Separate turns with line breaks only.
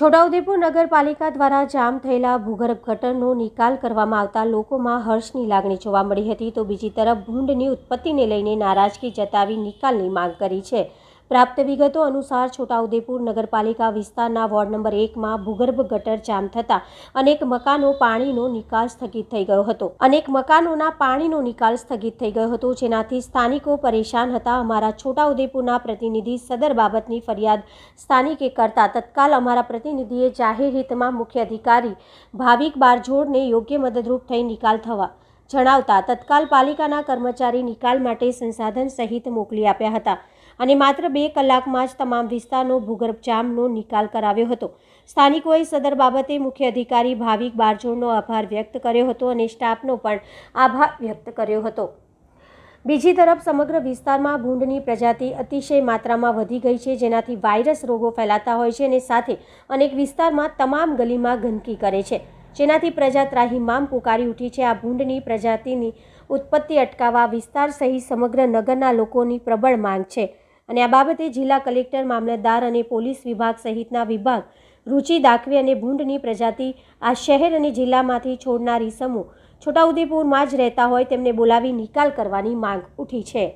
છોટાઉદેપુર નગરપાલિકા દ્વારા જામ થયેલા ભૂગર્ભ ગટરનો નિકાલ કરવામાં આવતા લોકોમાં હર્ષની લાગણી જોવા મળી હતી. તો બીજી તરફ ભૂંડની ઉત્પત્તિને લઈને નારાજગી જતાવી નિકાલની માંગ કરી છે. પ્રાપ્ત વિગતો અનુસાર છોટાઉદેપુર નગરપાલિકા વિસ્તારના વોર્ડ નંબર એકમાં ભૂગર્ભ ગટર જામ થતાં અનેક મકાનો પાણીનો નિકાલ સ્થગિત થઈ ગયો હતો. અનેક મકાનોના પાણીનો નિકાલ સ્થગિત થઈ ગયો હતો. જેનાથી સ્થાનિકો પરેશાન હતા. અમારા છોટાઉદેપુરના પ્રતિનિધિ સદર બાબતની ફરિયાદ સ્થાનિકે કરતા તત્કાલ અમારા પ્રતિનિધિએ જાહેર હિતમાં મુખ્ય અધિકારી ભાવિક બારજોડને યોગ્ય મદદરૂપ થઈ નિકાલ થવા જણાવતા તત્કાલ પાલિકાના કર્મચારી નિકાલ માટે સંસાધન સહિત મોકલી આપ્યા હતા અને માત્ર બે કલાકમાં જ તમામ વિસ્તારનો ભૂગર્ભ જામનો નિકાલ કરાવ્યો હતો. સ્થાનિકોએ સદર બાબતે મુખ્ય અધિકારી ભાવિક બારજોડનો આભાર વ્યક્ત કર્યો હતો અને સ્ટાફનો પણ આભાર વ્યક્ત કર્યો હતો. બીજી તરફ સમગ્ર વિસ્તારમાં ભૂંડની પ્રજાતિ અતિશય માત્રામાં વધી ગઈ છે, જેનાથી વાયરસ રોગો ફેલાતા હોય છે અને સાથે અનેક વિસ્તારમાં તમામ ગલીમાં ગંદકી કરે છે. જેનાથી પ્રજા ત્રાહિમામ પુકારી ઉઠી છે. આ ભૂંડની પ્રજાતિની ઉત્પત્તિ અટકાવવા વિસ્તાર સહિત સમગ્ર નગરના લોકોની પ્રબળ માંગ છે અને આ બાબતે જિલ્લા કલેક્ટર, મામલતદાર અને પોલીસ વિભાગ સહિતના વિભાગ રુચિ દાખવી અને ભૂંડની પ્રજાતિ આ શહેર અને જિલ્લામાંથી છોડનારી સમૂહ છોટાઉદેપુરમાં જ રહેતા હોય તેમને બોલાવી નિકાલ કરવાની માંગ ઉઠી છે.